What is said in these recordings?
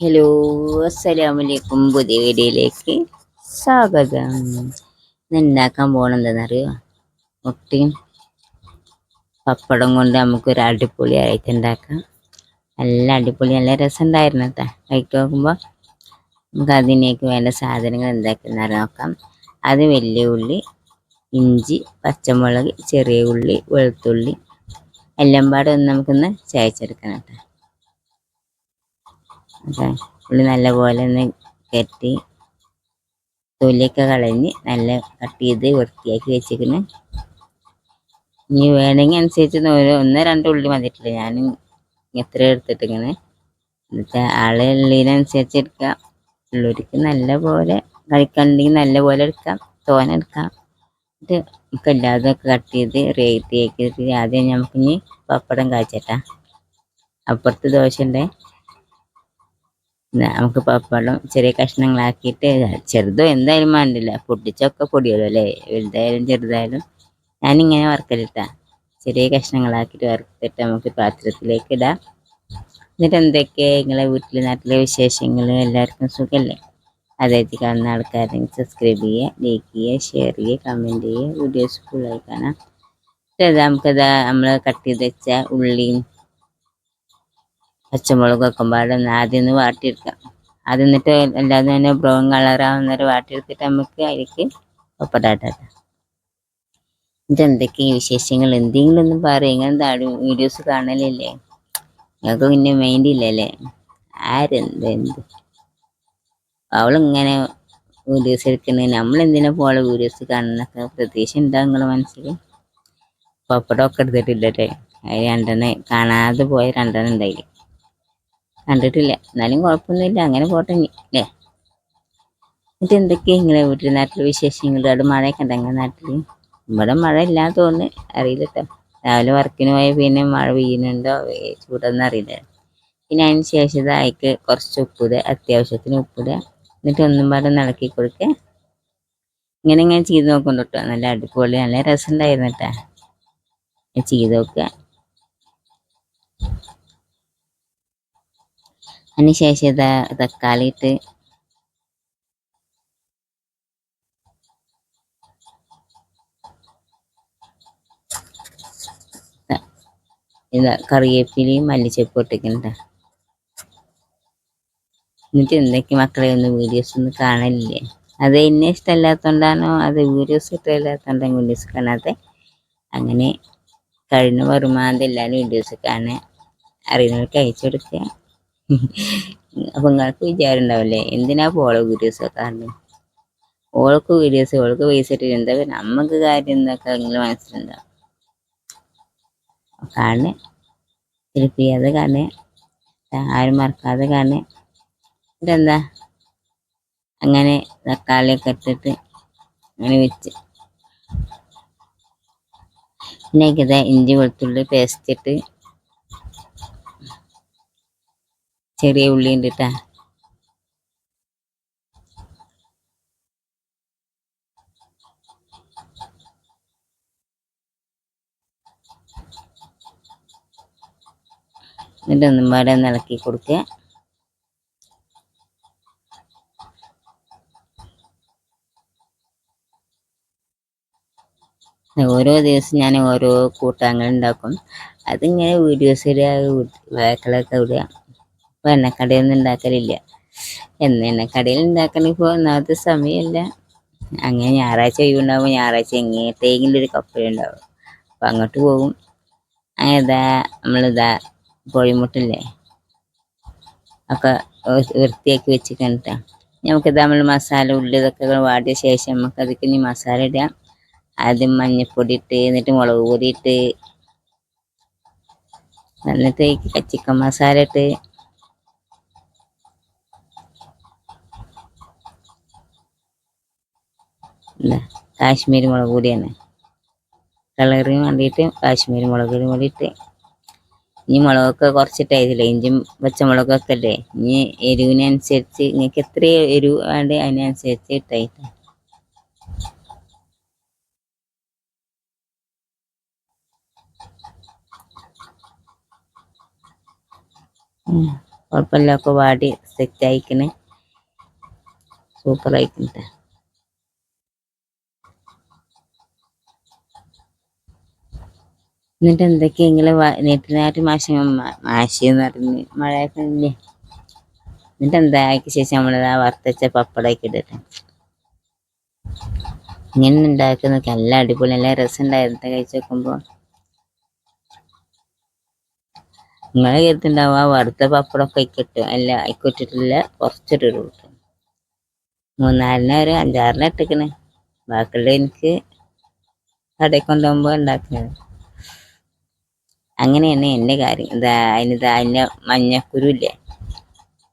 Hello അസ്സലാമലൈക്കും പുതിയ വീഡിയോയിലേക്ക് സ്വാഗതം. ഇന്ന് ഉണ്ടാക്കാൻ പോണെന്താണെന്നറിയോ മുട്ടയും പപ്പടം കൊണ്ട് നമുക്കൊരു അടിപൊളി ആയിട്ട് ഉണ്ടാക്കാം. നല്ല അടിപൊളി നല്ല രസം ഉണ്ടായിരുന്നു കേട്ടോ. കഴിക്ക് നോക്കുമ്പോൾ നമുക്ക് അതിനേക്ക് വേണ്ട സാധനങ്ങൾ എന്താക്കുന്ന നോക്കാം. അത് വലിയ ഉള്ളി ഇഞ്ചി പച്ചമുളക് ചെറിയ ഉള്ളി വെളുത്തുള്ളി എല്ലാം പാടെ ഒന്ന് നമുക്കൊന്ന് ചായച്ചെടുക്കണം കേട്ടോ. ഉള്ളി നല്ലപോലെ ഒന്ന് കെട്ടി തൊലിയൊക്കെ കളഞ്ഞ് നല്ല കട്ട് ചെയ്ത് വൃത്തിയാക്കി വെച്ചിരിക്കുന്നു. ഇനി വേണമെങ്കിൽ അനുസരിച്ച് ഒന്ന് രണ്ട് ഉള്ളി മതിയിട്ടില്ല. ഞാൻ എത്ര എടുത്തിട്ടിങ്ങനെ. എന്നിട്ട് ആളെ ഉള്ളിനനുസരിച്ച് എടുക്കാം. ഉള്ളൂർക്ക് നല്ല പോലെ കഴിക്കണ്ടെങ്കിൽ നല്ല പോലെ എടുക്കാം. തോന എടുക്കാം. ഇത് നമുക്ക് എല്ലാതും ഒക്കെ കട്ട് ചെയ്ത് റേറ്റ് ആക്കി ആദ്യം നമുക്കിനി പപ്പടം കാച്ചട്ടാ. അപ്പുറത്ത് ദോശ ഉണ്ടേ നമുക്ക് പപ്പടം ചെറിയ കഷ്ണങ്ങളാക്കിയിട്ട് ചെറുതോ എന്തായാലും വേണ്ടില്ല. പൊട്ടിച്ചൊക്കെ പൊടിയല്ലോ അല്ലേ? വലുതായാലും ചെറുതായാലും. ഞാനിങ്ങനെ വറുക്കലിട്ടാ. ചെറിയ കഷ്ണങ്ങളാക്കിയിട്ട് വറുത്തിട്ട് നമുക്ക് പാത്രത്തിലേക്ക് ഇടാം. എന്നിട്ട് എന്തൊക്കെ നിങ്ങളെ വീട്ടിലെ നാട്ടിലെ വിശേഷങ്ങൾ എല്ലാവർക്കും സുഖമല്ലേ അതായത് കാണുന്ന ആൾക്കാരെങ്കിൽ സബ്സ്ക്രൈബ് ചെയ്യുക ലൈക്ക് ചെയ്യുക ഷെയർ ചെയ്യുക കമന്റ് ചെയ്യുക. വീഡിയോസ് ഫുള്ളായി കാണാം. നമുക്കത് നമ്മൾ കട്ട് ചെയ്ത് വെച്ച ഉള്ളിയും പച്ചമുളകൊക്കെ പാടെ പാടും ആദ്യം ഒന്ന് വാട്ടിയെടുക്കാം. അത് എന്നിട്ട് അല്ലാതെ തന്നെ ബ്രൗൺ കളറാവുന്നവരെ വാട്ടിയെടുത്തിട്ട് നമുക്ക് അതിലേക്ക് ഒപ്പടാട്ടാ ഇത് എന്തൊക്കെയാണ് വിശേഷങ്ങൾ? എന്തെങ്കിലും ഒന്നും പറയും. ഇങ്ങനെ താടി വീഡിയോസ് കാണലില്ലേ? ഞങ്ങൾക്ക് പിന്നെ മൈൻഡ് ഇല്ലല്ലേ? ആരെന്ത് എന്ത്? അവളിങ്ങനെ വീഡിയോസ് എടുക്കുന്നത് നമ്മളെന്തിനാ പോലെ വീഡിയോസ് കാണുന്നൊക്കെ? പ്രതീക്ഷ ഉണ്ടാകും നിങ്ങളെ മനസ്സിൽ? പപ്പടമൊക്കെ എടുത്തിട്ടില്ലേ അത് രണ്ടെണ്ണം കാണാതെ പോയ രണ്ടെണ്ണം ഉണ്ടായില്ലേ? കണ്ടിട്ടില്ല. എന്നാലും കുഴപ്പമൊന്നുമില്ല. അങ്ങനെ പോട്ടെ അല്ലേ? എന്നിട്ട് എന്തൊക്കെയാണ് നിങ്ങളെ വീട്ടിൽ നാട്ടിൽ വിശേഷങ്ങൾ? അവിടെ മഴയൊക്കെ ഉണ്ടെങ്കിൽ നാട്ടിൽ ഇവിടെ മഴ ഇല്ലാന്ന് തോന്നുന്നു. അറിയില്ല കേട്ടോ രാവിലെ വർക്കിന് പോയ പിന്നെ മഴ പെയ്യുന്നുണ്ടോ? ചൂടൊന്നും അറിയില്ല. പിന്നെ അതിന് ശേഷം ഇതായിക്ക് കുറച്ച് ഉപ്പിടുക അത്യാവശ്യത്തിന് ഉപ്പിടുക എന്നിട്ട് ഒന്നും പാടെ നടക്കി കൊടുക്കുക. ഇങ്ങനെ ഇങ്ങനെ ചെയ്ത് നോക്കുന്നു കേട്ടോ. നല്ല അടിപൊളി നല്ല രസം ഉണ്ടായിരുന്നു കേട്ടോ ചെയ്ത് നോക്കുക. അതിന് ശേഷം ഇതാ തക്കാളി ഇട്ട് ഇതാ കറിവേപ്പിലയും മല്ലിച്ചപ്പ് ഇട്ടിട്ടുണ്ട് എന്നിട്ട് എന്തൊക്കെ മക്കളെ ഒന്ന് വീഡിയോസ് ഒന്നും കാണലില്ലേ? അത് എന്നെ ഇഷ്ടമല്ലാത്തതുകൊണ്ടാണോ അത് വീഡിയോസ് ഇഷ്ടമില്ലാത്തതുകൊണ്ടാണ് വീഡിയോസ് കാണാതെ അങ്ങനെ കഴിഞ്ഞ വരുമാനം എല്ലാവരും വീഡിയോസ് കാണാൻ അറിയുന്നവർക്ക് അയച്ചു കൊടുക്കുക. അപ്പൊ നിങ്ങൾക്ക് വിചാരം ഉണ്ടാവില്ലേ എന്തിനാ പോളെ വീഡിയോസ് വെക്കാറുണ്ട്? ഓൾക്ക് വീഡിയോസ് ഓൾക്ക് പൈസ ഇട്ടിട്ട് എന്താ നമുക്ക് കാര്യം എന്നൊക്കെ നിങ്ങൾ മനസ്സിലുണ്ടാവും കാണേ തിരുപ്പി അത് കാണേ ആരും മറക്കാതെ കാണേ ഇതെന്താ? അങ്ങനെ തക്കാളിയൊക്കെ ഇട്ടിട്ട് അങ്ങനെ വെച്ച്. പിന്നെ ഇഞ്ചി വെളുത്തുള്ളി പേസ്റ്റ് ഇട്ട് ചെറിയ ഉള്ളി ഉണ്ട് കേട്ടാ എന്നിട്ട് പാടെ ഒന്ന് ഇളക്കി കൊടുക്കുക. ഓരോ ദിവസം ഞാൻ ഓരോ കൂട്ടാങ്ങൾ ഉണ്ടാക്കും. അതിങ്ങനെ വീഡിയോസ് ഇടുക വേക്കളൊക്കെ വിടുക ഇപ്പോൾ എണ്ണക്കടയൊന്നും ഉണ്ടാക്കലില്ല. എന്ന് എണ്ണക്കടയിൽ ഉണ്ടാക്കണമെങ്കിൽ ഇപ്പോൾ ഒന്നാമത്തെ സമയമല്ല അങ്ങനെ ഞായറാഴ്ച ഒഴിവുണ്ടാകുമ്പോൾ ഞായറാഴ്ച എങ്ങനത്തെങ്കിലും ഒരു കപ്പ ഉണ്ടാവും. അപ്പം അങ്ങോട്ട് പോകും. അങ്ങനെ ഇതാ നമ്മളിതാ കോഴിമുട്ടില്ലേ? ഒക്കെ വൃത്തിയാക്കി വെച്ചിട്ടുണ്ട് നമുക്കിത് നമ്മൾ മസാല ഉള്ളി ഇതൊക്കെ വാടിയ ശേഷം നമുക്ക് അതിക്ക് ഇനി മസാല ഇടാം. ആദ്യം മഞ്ഞൾപ്പൊടി ഇട്ട് എന്നിട്ട് മുളക് പൊടി ഇട്ട് എന്നിട്ട് ചിക്കൻ മസാല ഇട്ട് കാശ്മീരി മുളക് പൊടി തന്നെ കളറിന് വേണ്ടിയിട്ട് കാശ്മീരി മുളക് പൊടി വേണ്ടിയിട്ട് ഇനി മുളകൊക്കെ കുറച്ചിട്ടായില്ല ഇഞ്ചും പച്ചമുളകൊക്കെ അല്ലേ ഇനി എരിവിനനുസരിച്ച് നിങ്ങൾക്ക് എത്ര എരിവ് വേണ്ട അതിനനുസരിച്ച് ഇട്ടായിട്ട്. കുഴപ്പമില്ല ഒക്കെ വാടി സെറ്റ് ആയിക്കണേ. സൂപ്പർ ആയിക്കണ എന്നിട്ട് എന്തൊക്കെയാ നിങ്ങൾ നെറ്റിനായിട്ട് മാഷി മാഷി എന്ന് പറഞ്ഞ് മഴയൊക്കെ ഇല്ലേ? എന്നിട്ട് എന്താ അതിക്ക് ശേഷം നമ്മളിതാ വറുത്തച്ച പപ്പടമൊക്കെ ഇട്ടിട്ട്. ഇങ്ങനെ ഉണ്ടാക്കുന്നൊക്കെ നല്ല അടിപൊളി നല്ല രസം ഉണ്ടായിരുന്നു കഴിച്ച് നോക്കുമ്പോൾ നിങ്ങളെ കരുത്തുണ്ടാവും ആ വറുത്ത പപ്പടമൊക്കെ ഇക്കിട്ടു അല്ല ഇക്കിട്ടിട്ടില്ല കുറച്ചിട്ടുള്ളൂ മൂന്നാലിന് ഒരു അഞ്ചാറിന് ഇട്ടിക്കണേ. ബാക്കിയുള്ള എനിക്ക് കടയിൽ കൊണ്ടുപോകുമ്പോൾ ഉണ്ടാക്കുന്നത് അങ്ങനെയാണ് എന്റെ കാര്യം. ഇതാ അതിന് അതിന്റെ മഞ്ഞക്കുരുല്ലേ?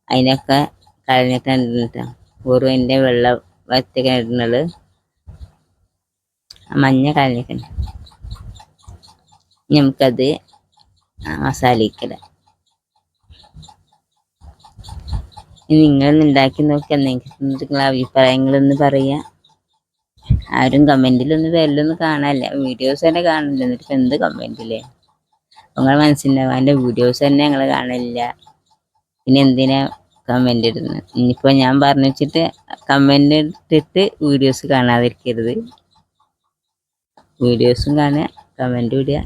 അതിനൊക്കെ കളഞ്ഞിട്ടുണ്ട് വെറും എന്റെ വെള്ള വറ്റക്കാൻ ഇടുന്നത് മഞ്ഞ കളഞ്ഞിട്ടുണ്ട് നമുക്കത് മസാലയ്ക്കിടാം ഇനി നിങ്ങളൊന്ന് ഉണ്ടാക്കി നോക്കി എന്തെങ്കിലും നിങ്ങളെ അഭിപ്രായങ്ങളൊന്ന് പറയുക ആരും കമന്റിലൊന്നും വരലൊന്നും കാണാനില്ല. വീഡിയോസ് തന്നെ കാണില്ല എന്നിട്ട് എന്ത് കമന്റില്ലേ നിങ്ങളെ മനസ്സിലാവും അതിന്റെ വീഡിയോസ് തന്നെ ഞങ്ങൾ കാണലില്ല പിന്നെ എന്തിനാ കമന്റ് ഇടുന്നത് ഇനിയിപ്പോൾ ഞാൻ പറഞ്ഞു വെച്ചിട്ട് കമന്റ് ഇട്ടിട്ട് വീഡിയോസ് കാണാതിരിക്കരുത്. വീഡിയോസും കാണുക കമന്റ് ഇടുക.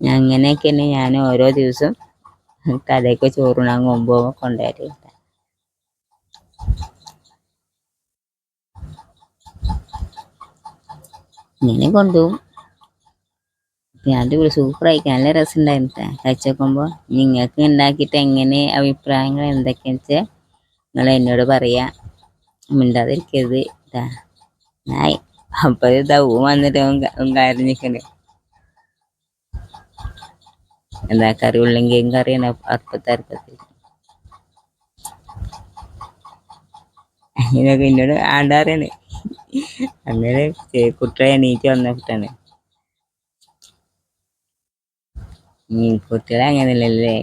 അങ്ങനെയൊക്കെ തന്നെ ഞാൻ ഓരോ ദിവസം കടയ്ക്ക് ചോറുണാൻ പോകുമ്പോൾ കൊണ്ടുവരും ഇങ്ങനെ കൊണ്ടുപോകും. ഞാൻ അടിപൊളി സൂപ്പറായി നല്ല രസം ഉണ്ടായിരുന്നു കഴിച്ച് നോക്കുമ്പോൾ നിങ്ങൾക്ക് ഉണ്ടാക്കിയിട്ട് എങ്ങനെ അഭിപ്രായങ്ങൾ എന്തൊക്കെയാണെന്ന് വെച്ചാൽ നിങ്ങൾ എന്നോട് പറയാ. മിണ്ടാതിരിക്കരുത് ഇതാ നായി അപ്പം ഇതാ ഊ വന്നിട്ട് നിൽക്കണേ എന്താ കറി ഉള്ളെങ്കിലും കറിയാണ് അർപ്പത്തെ അർപ്പത്തിൽ അങ്ങനെയൊക്കെ എന്നോട് ആണ്ടാറാണ് അങ്ങനെ കുട്ടികളെ എണീറ്റ് വന്ന കുട്ടാണ് കുട്ടികളെ അങ്ങനെയല്ലല്ലേ?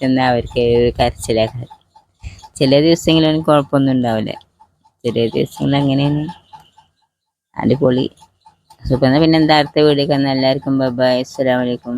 വന്നാൽ അവർക്ക് ഒരു ചില ദിവസങ്ങളിലൊന്നും കുഴപ്പമൊന്നും ഉണ്ടാവില്ല. ചില ദിവസങ്ങളിൽ അങ്ങനെയാണ്. അടിപൊളി. സുഖം. പിന്നെ എന്താ അടുത്ത വീഡിയോ എല്ലാവർക്കും ബൈ അസ്സലാമലൈക്കും